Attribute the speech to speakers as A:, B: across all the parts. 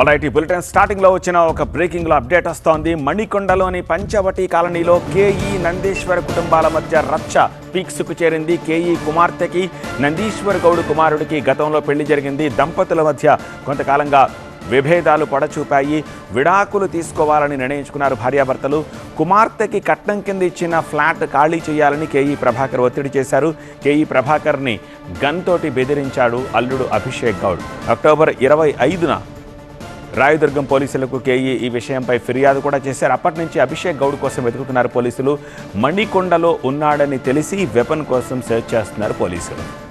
A: Alright ఈ bulletin స్టార్టింగ్లో వచ్చిన ఒక బ్రేకింగ్లో అప్డేట్ వస్తోంది. మణికొండలోని పంచవటి కాలనీలో కేఈ నందీశ్వర్ కుటుంబాల మధ్య రచ్చ పీక్స్కు చేరింది కేఈ కుమార్తెకి. నందీశ్వర్ గౌడ్ కుమారుడికి గతంలో పెళ్ళి జరిగింది. దంపతుల మధ్య కొంతకాలంగా విభేదాలు పొడచూపాయి. విడాకులు తీసుకోవాలని నిర్ణయించుకున్నారు భార్యాభర్తలు. కుమార్తెకి కట్నం కింద ఇచ్చిన ఫ్లాట్ ఖాళీ చేయాలని కేఈ ప్రభాకర్ ఒత్తిడి చేశారు. కేఈ ప్రభాకర్ని గన్ తోటి బెదిరించాడు అల్లుడు అభిషేక్ గౌడ్. అక్టోబర్ ఇరవై ఐదున రాయదుర్గం పోలీసులకు కేఈ ఈ విషయంపై ఫిర్యాదు కూడా చేశారు. అప్పటి నుంచి అభిషేక్ గౌడ్ కోసం వెతుకుతున్నారు పోలీసులు. మణికొండలో ఉన్నాడని తెలిసి వెపన్ కోసం సెర్చ్ చేస్తున్నారు పోలీసులు.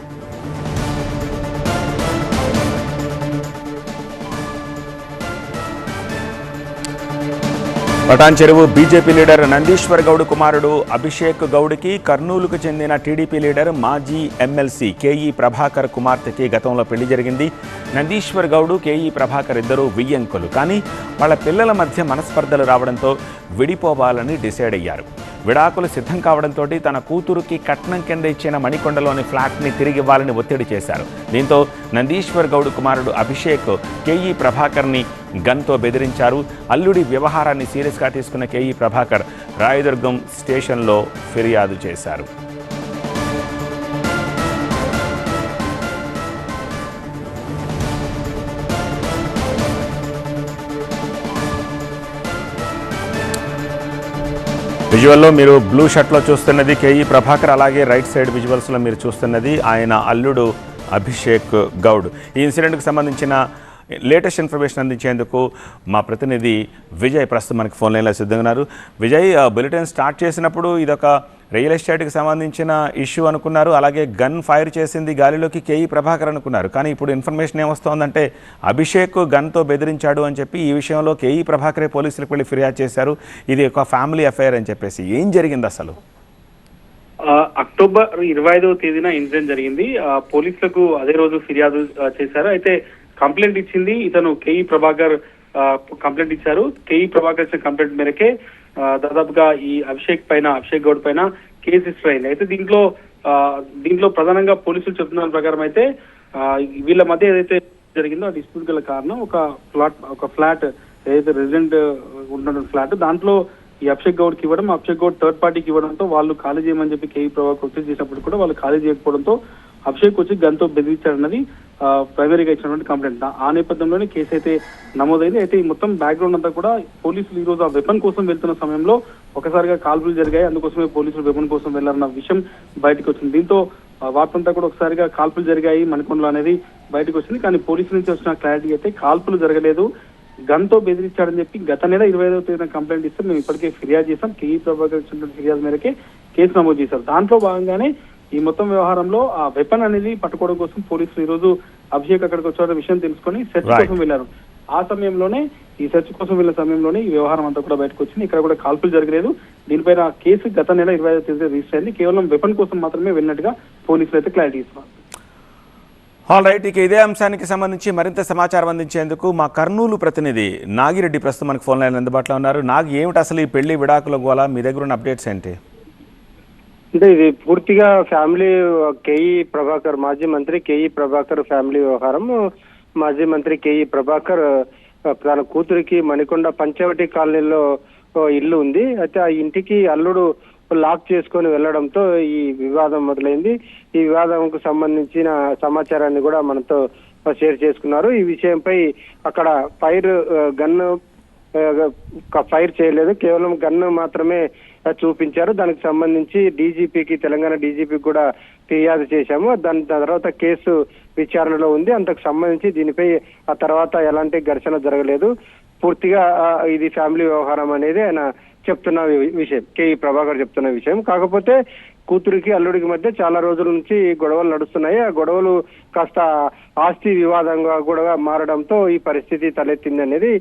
A: పటాన్ చెరువు బీజేపీ లీడర్ నందీశ్వర్ గౌడ్ కుమారుడు అభిషేక్ గౌడ్కి కర్నూలుకు చెందిన టీడీపీ లీడర్ మాజీ ఎమ్మెల్సీ కేఈ ప్రభాకర్ కుమార్తెకి గతంలో పెళ్ళి జరిగింది. నందీశ్వర్ గౌడ్ కేఈ ప్రభాకర్ ఇద్దరూ వియ్యంకులు. కానీ వాళ్ళ పిల్లల మధ్య మనస్పర్ధలు రావడంతో విడిపోవాలని డిసైడ్ అయ్యారు. విడాకులు సిద్ధం కావడంతో తన కూతురుకి కట్నం కింద ఇచ్చిన మణికొండలోని ఫ్లాట్ని తిరిగి ఇవ్వాలని ఒత్తిడి చేశారు. దీంతో నందీశ్వర్ గౌడ్ కుమారుడు అభిషేక్ కేఈ ప్రభాకర్ని గన్తో బెదిరించారు. అల్లుడి వ్యవహారాన్ని సీరియస్గా తీసుకున్న కేఈ ప్రభాకర్ రాయదుర్గం స్టేషన్లో ఫిర్యాదు చేశారు. విజువల్లో మీరు బ్లూ షర్ట్లో చూస్తున్నది కేఈ ప్రభాకర్ అలాగే రైట్ సైడ్ విజువల్స్లో మీరు చూస్తున్నది ఆయన అల్లుడు అభిషేక్ గౌడ్. ఈ ఇన్సిడెంట్కి సంబంధించిన లేటెస్ట్ ఇన్ఫర్మేషన్ అందించేందుకు మా ప్రతినిధి విజయ్ ప్రస్తుతం మనకి ఫోన్ లైన్లో సిద్ధంగా ఉన్నారు. విజయ్ బులెటిన్ స్టార్ట్ చేసినప్పుడు ఇదొక రియల్ ఎస్టేట్కి సంబంధించిన ఇష్యూ అనుకున్నారు. అలాగే గన్ ఫైర్ చేసింది గాలిలోకి కేఈ ప్రభాకర్ అనుకున్నారు. కానీ ఇప్పుడు ఇన్ఫర్మేషన్ ఏమొస్తోందంటే అభిషేక్ గన్తో బెదిరించాడు అని చెప్పి ఈ విషయంలో కేఈ ప్రభాకరే పోలీసులకు వెళ్ళి ఫిర్యాదు చేశారు. ఇది ఒక ఫ్యామిలీ అఫైర్ అని చెప్పేసి ఏం జరిగింది అసలు?
B: అక్టోబర్ ఇరవై ఐదవ తేదీన ఇన్సిడెంట్ జరిగింది. పోలీసులకు అదే రోజు ఫిర్యాదు చేశారు. అయితే కంప్లైంట్ ఇచ్చింది. ఇతను కేఈ ప్రభాకర్ ఆ, కంప్లైంట్ ఇచ్చారు. కేఈ ప్రభాకర్ ఇచ్చిన కంప్లైంట్ మేరకే దాదాపుగా ఈ అభిషేక్ పైన అభిషేక్ గౌడ్ పైన కేసు రిజిస్టర్ అయింది. అయితే దీంట్లో దీంట్లో ప్రధానంగా పోలీసులు చెప్తున్న ప్రకారం అయితే వీళ్ళ మధ్య ఏదైతే జరిగిందో ఆ డిస్ప్యూట్ గల కారణం. ఒక ఫ్లాట్ ఒక ఫ్లాట్ ఏదైతే రెసిడెంట్ ఉన్న ఫ్లాట్ దాంట్లో ఈ అభిషేక్ గౌడ్కి ఇవ్వడం అభిషేక్ గౌడ్ థర్డ్ పార్టీకి ఇవ్వడంతో వాళ్ళు ఖాళీ చేయమని చెప్పి కేవీ ప్రభాకర్ ఒత్తిడి చేసినప్పుడు కూడా వాళ్ళు ఖాళీ చేయకపోవడంతో అభిషేక్ వచ్చి గన్తో బెదిరించాడన్నది ప్రైమరీగా ఇచ్చినటువంటి కంప్లైంట్. ఆ నేపథ్యంలోనే కేసు అయితే నమోదైంది. అయితే ఈ మొత్తం బ్యాక్గ్రౌండ్ అంతా కూడా పోలీసులు ఈ రోజు ఆ వెపన్ కోసం వెళ్తున్న సమయంలో ఒకసారిగా కాల్పులు జరిగాయి. అందుకోసమే పోలీసులు వెపన్ కోసం వెళ్ళారన్న విషయం బయటకు వచ్చింది. దీంతో వార్తంతా కూడా ఒకసారిగా కాల్పులు జరిగాయి. మణికొండలో అనేది బయటకు వచ్చింది. కానీ పోలీసు నుంచి వచ్చిన క్లారిటీ అయితే కాల్పులు జరగలేదు. గన్తో బెదిరించాడని చెప్పి గత నెల ఇరవై ఐదవ తేదీన కంప్లైంట్ ఇస్తే మేము ఇప్పటికే ఫిర్యాదు చేశాం. కేఈ ప్రభాకర్ ఫిర్యాదు మేరకే కేసు నమోదు చేశారు. దాంట్లో భాగంగానే ఈ మొత్తం వ్యవహారంలో ఆ వెపన్ అనేది పట్టుకోవడం కోసం పోలీసులు ఈ రోజు అభిషేక్ అక్కడికి వచ్చారన్న విషయం తెలుసుకొని సెర్చ్. కోసం వెళ్ళారు ఆ సమయంలోనే ఈ సెర్చ్ కోసం వెళ్ళిన సమయంలోనే ఈ వ్యవహారం అంతా కూడా బయటకు వచ్చింది. ఇక్కడ కూడా కాల్పులు జరగలేదు. దీనిపైన కేసు గత నెల ఇరవై ఐదో తేదీ రిజిస్టర్ అయింది. కేవలం వెపన్ కోసం మాత్రమే వెళ్ళినట్టుగా పోలీసులు అయితే క్లారిటీ ఇస్తున్నారు.
A: ఆల్ రైట్ ఇక ఇదే అంశానికి సంబంధించి మరింత సమాచారం అందించేందుకు మా కర్నూలు ప్రతినిధి నాగిరెడ్డి ప్రస్తుతం మనకు ఫోన్ లైన్ అందుబాటులో ఉన్నారు. నాగ్ ఏమిటి అసలు ఈ పెళ్ళి విడాకుల గోల మీ దగ్గర ఉన్న అప్డేట్స్ ఏంటి?
C: అంటే ఇది పూర్తిగా ఫ్యామిలీ కేఈ ప్రభాకర్ మాజీ మంత్రి కేఈ ప్రభాకర్ ఫ్యామిలీ వ్యవహారం. మాజీ మంత్రి కేఈ ప్రభాకర్ తన కూతురికి మణికొండ పంచవటి కాలనీలో ఇల్లు ఉంది. అయితే ఆ ఇంటికి అల్లుడు లాక్ చేసుకొని వెళ్ళడంతో ఈ వివాదం మొదలైంది. ఈ వివాదంకు సంబంధించిన సమాచారాన్ని కూడా మనతో షేర్ చేసుకున్నారు. ఈ విషయంపై అక్కడ ఫైర్ గన్ను ఫైర్ చేయలేదు. కేవలం గన్ మాత్రమే చూపించారు. దానికి సంబంధించి డీజీపీకి తెలంగాణ డీజీపీకి కూడా ఫిర్యాదు చేశాము. దాని తర్వాత కేసు విచారణలో ఉంది. అంతకు సంబంధించి దీనిపై ఆ తర్వాత ఎలాంటి ఘర్షణ జరగలేదు. పూర్తిగా ఇది ఫ్యామిలీ వ్యవహారం అనేది ఆయన చెప్తున్న విషయం. కేఈ ప్రభాకర్ చెప్తున్న విషయం. కాకపోతే కూతురికి అల్లుడికి మధ్య చాలా రోజుల నుంచి గొడవలు నడుస్తున్నాయి. ఆ గొడవలు కాస్త ఆస్తి వివాదంగా కూడా మారడంతో ఈ పరిస్థితి తలెత్తింది అనేది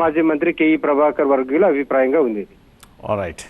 C: మాజీ మంత్రి కేఈ ప్రభాకర్ వర్గీయుల అభిప్రాయంగా ఉంది.
A: All right